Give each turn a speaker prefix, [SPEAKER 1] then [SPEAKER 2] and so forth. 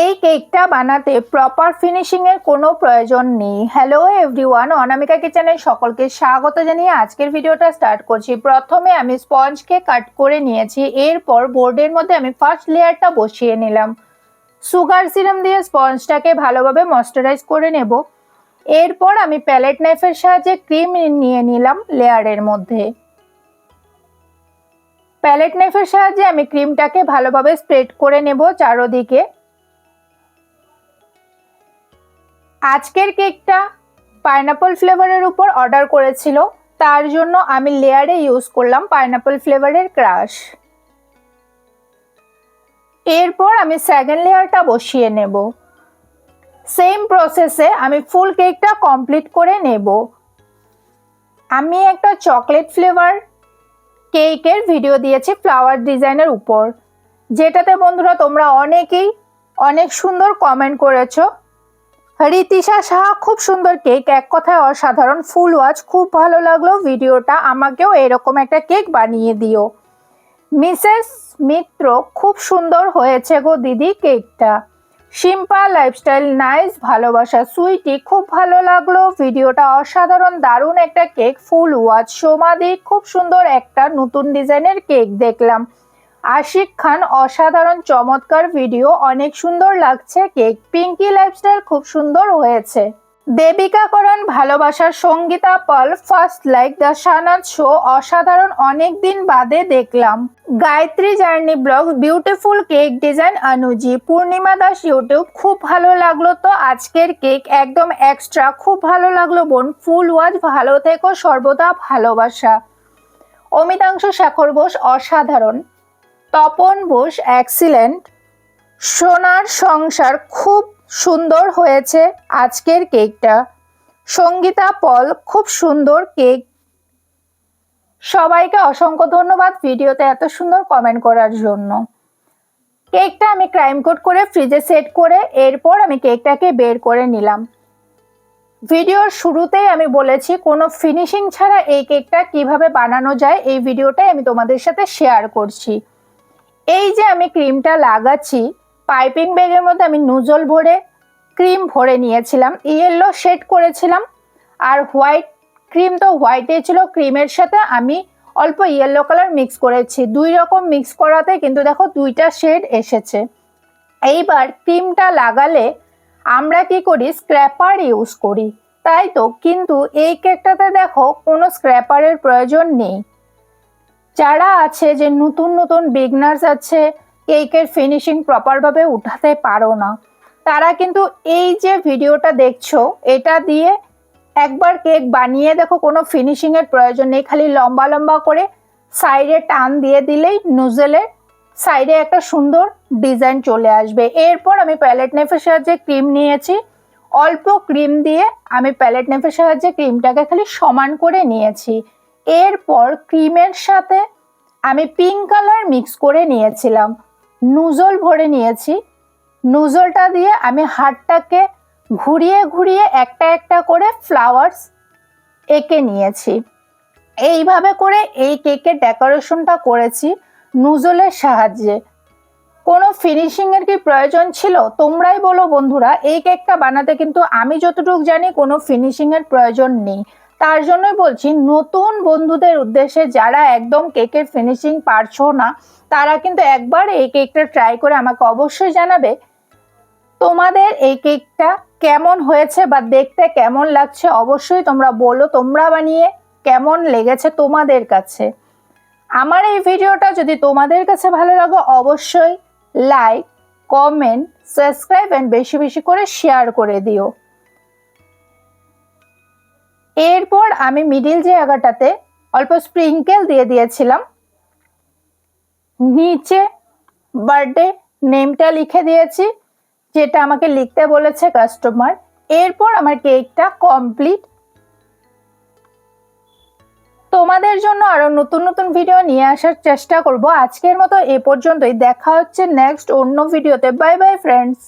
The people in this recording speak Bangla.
[SPEAKER 1] এই কেকটা বানাতে প্রপার ফিনিশিংয়ের কোনো প্রয়োজন নেই। হ্যালো এভরিওয়ান অনামিকা কিচেনের সকলকে স্বাগত জানিয়ে আজকের ভিডিওটা স্টার্ট করছি। প্রথমে আমি স্পঞ্জকে কাট করে নিয়েছি, এরপর বোর্ডের মধ্যে আমি ফার্স্ট লেয়ারটা বসিয়ে নিলাম। সুগার সিরাম দিয়ে স্পঞ্জটাকে ভালোভাবে ময়শ্চারাইজ করে নেব। এরপর আমি প্যালেট নাইফের সাহায্যে ক্রিম নিয়ে নিলাম লেয়ারের মধ্যে। প্যালেট নাইফের সাহায্যে আমি ক্রিমটাকে ভালোভাবে স্প্রেড করে নেব চারোদিকে। আজকের কেকটা পাইনাপল ফ্লেভারের উপর অর্ডার করেছিল, তার জন্য আমি লেয়ারে ইউজ করলাম পাইনাপল ফ্লেভারের ক্রাশ এরপর আমি সেকেন্ড লেয়ারটা বসিয়ে নেব। সেম প্রসেসে আমি ফুল কেকটা কমপ্লিট করে নেব। আমি একটা চকলেট ফ্লেভার কেকের ভিডিও দিয়েছি ফ্লাওয়ার ডিজাইনের উপর। যেটাতে বন্ধুরা তোমরা অনেকেই অনেক সুন্দর কমেন্ট করেছ। রীতিশা সাহা খুব সুন্দর কেক এক কথায় অসাধারণ ফুল ওয়াচ খুব ভালো লাগল ভিডিওটা। আমাকেও এরকম একটা কেক বানিয়ে দিও। মিসেস মিত্র, খুব সুন্দর হয়েছে গো দিদি কেকটা সিম্পা লাইফস্টাইল নাইস ভালোবাসা সুইটি খুব ভালো লাগল। ভিডিওটা অসাধারণ, দারুণ একটা কেক ফুল ওয়াচ সোমাদি খুব সুন্দর একটা নতুন ডিজাইনের কেক দেখলাম। আশিক খান অসাধারণ চমৎকার ভিডিও, অনেক সুন্দর লাগছে কেক। পিঙ্কি লাইফস্টাইল খুব সুন্দর হয়েছে। দেবিকা করণ ভালোবাসার Sangita Paul, first like the Sanad show, অসাধারণ অনেক দিন বাদে দেখলাম। Gayatri journey blog, beautiful cake design Anuji, Purnima Das YouTube, খুব ভালো লাগল তো আজকের কেক, একদম এক্সট্রা খুব ভালো লাগল বোন, ফুল ওয়াজ, ভালো থেকো, সর্বদা ভালোবাসা। অমিতাংশ শেখর বোস, অসাধারণ। তপন বোস অ্যাক্সিলেন্ট সোনার সংসার খুব সুন্দর হয়েছে আজকের কেকটা। সঙ্গীতা পল খুব সুন্দর কেক। সবাইকে অসংখ্য ধন্যবাদ ভিডিওতে এত সুন্দর কমেন্ট করার জন্য। কেকটা আমি ক্রাইম কোড করে ফ্রিজে সেট করে এরপর আমি কেকটাকে বের করে নিলাম। ভিডিওর শুরুতেই আমি বলেছি, কোনো ফিনিশিং ছাড়া এই কেকটা কীভাবে বানানো যায় এই ভিডিওটাই আমি তোমাদের সাথে শেয়ার করছি। এই যে আমি ক্রিমটা লাগাচ্ছি, পাইপিং ব্যাগের মধ্যে আমি নুজল ভরে ক্রিম ভরে নিয়েছিলাম, ইয়েলো শেড করেছিলাম, আর হোয়াইট ক্রিম তো হোয়াইটে ছিল, ক্রিমের সাথে আমি অল্প ইয়েলো কালার মিক্স করেছি। দুই রকম মিক্স করাতে কিন্তু দেখো দুইটা শেড এসেছে। এইবার ক্রিমটা লাগালে আমরা কি করি? স্ক্র্যাপার ইউজ করি, তাই তো? কিন্তু এই কেকটাতে দেখো কোনো স্ক্র্যাপারের প্রয়োজন নেই। যারা আছে যে নতুন নতুন বিগনার্স আছে কেকের ফিনিশিং প্রপারভাবে উঠাতে পারো না। তারা কিন্তু এই যে ভিডিওটা দেখছ, এটা দিয়ে একবার কেক বানিয়ে দেখো, কোনো ফিনিশিংয়ের প্রয়োজন নেই। খালি লম্বা লম্বা করে সাইডে টান দিয়ে দিলেই নুজেলের সাইডে একটা সুন্দর ডিজাইন চলে আসবে। এরপর আমি প্যালেট নেফের সাহায্যে ক্রিম নিয়েছি। অল্প ক্রিম দিয়ে আমি প্যালেট নেফের সাহায্যে ক্রিমটাকে খালি সমান করে নিয়েছি। এরপর ক্রিমের সাথে আমি পিঙ্ক কালার মিক্স করে নিয়েছিলাম। নুজল ভরে নিয়েছি। নুজলটা দিয়ে আমি হাতটাকে ঘুরিয়ে ঘুরিয়ে একটা একটা করে ফ্লাওয়ার্স এঁকে নিয়েছি। এইভাবে করে এই কেকের ডেকোরেশনটা করেছি নুজলের সাহায্যে। কোনো ফিনিশিংয়ের কি প্রয়োজন ছিল? তোমরাই বলো বন্ধুরা। এই কেকটা বানাতে কিন্তু আমি যতটুকু জানি কোনো ফিনিশিংয়ের প্রয়োজন নেই। তার জন্যই বলছি, নতুন বন্ধুদের উদ্দেশ্যে যারা একদম কেকের ফিনিশিং পারছ না, তারা কিন্তু একবার এই কেকটা ট্রাই করে আমাকে অবশ্যই জানাবে, তোমাদের এই কেকটা কেমন হয়েছে বা দেখতে কেমন লাগছে অবশ্যই তোমরা বলো, তোমরা বানিয়ে কেমন লেগেছে তোমাদের কাছে। আমার এই ভিডিওটা যদি তোমাদের কাছে ভালো লাগে অবশ্যই লাইক কমেন্ট সাবস্ক্রাইব অ্যান্ড বেশি বেশি করে শেয়ার করে দিও। এরপর আমি মিডিল জায়গাটাতে অল্প স্প্রিঙ্কেল দিয়ে দিয়েছিলাম। নিচে বার্থডে নেমটা লিখে দিয়েছি, যেটা আমাকে লিখতে বলেছে কাস্টমার। এরপর আমার কেকটা কমপ্লিট। তোমাদের জন্য আরও নতুন নতুন ভিডিও নিয়ে আসার চেষ্টা করব। আজকের মতো এ পর্যন্তই। দেখা হচ্ছে নেক্সট অন্য ভিডিওতে। Bye bye friends